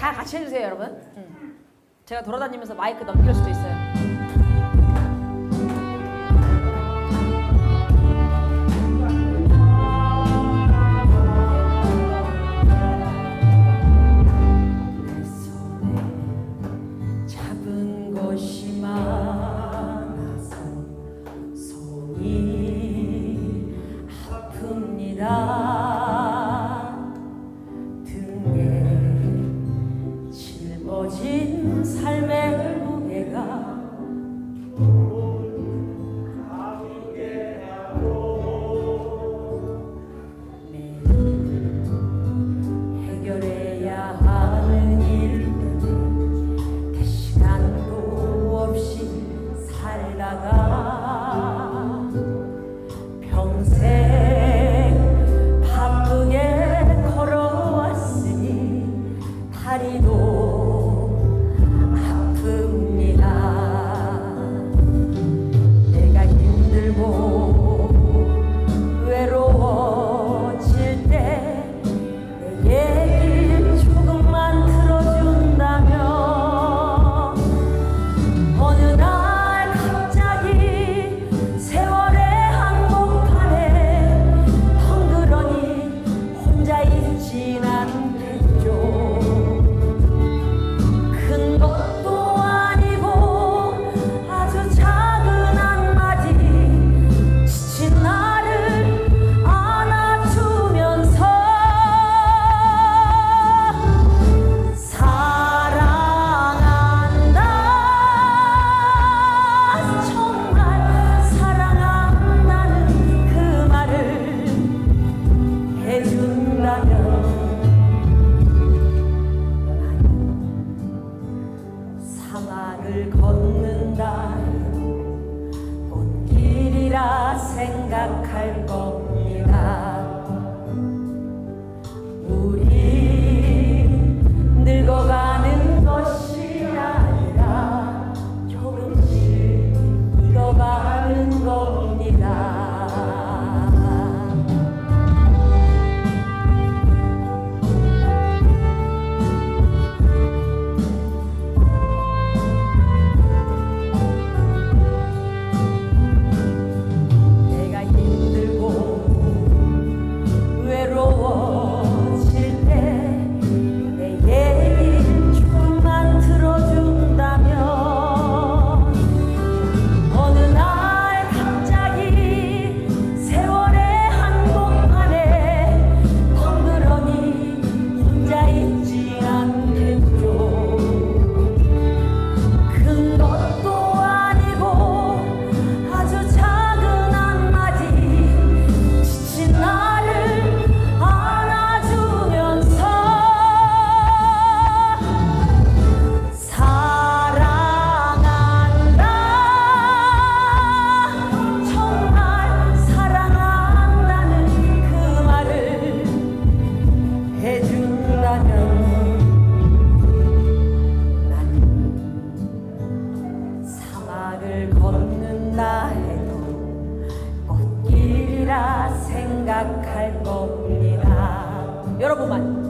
다 같이 해주세요, 여러분. 음. 제가 돌아다니면서 마이크 넘길 수도 있어요. 아픕니다 針の朋友们。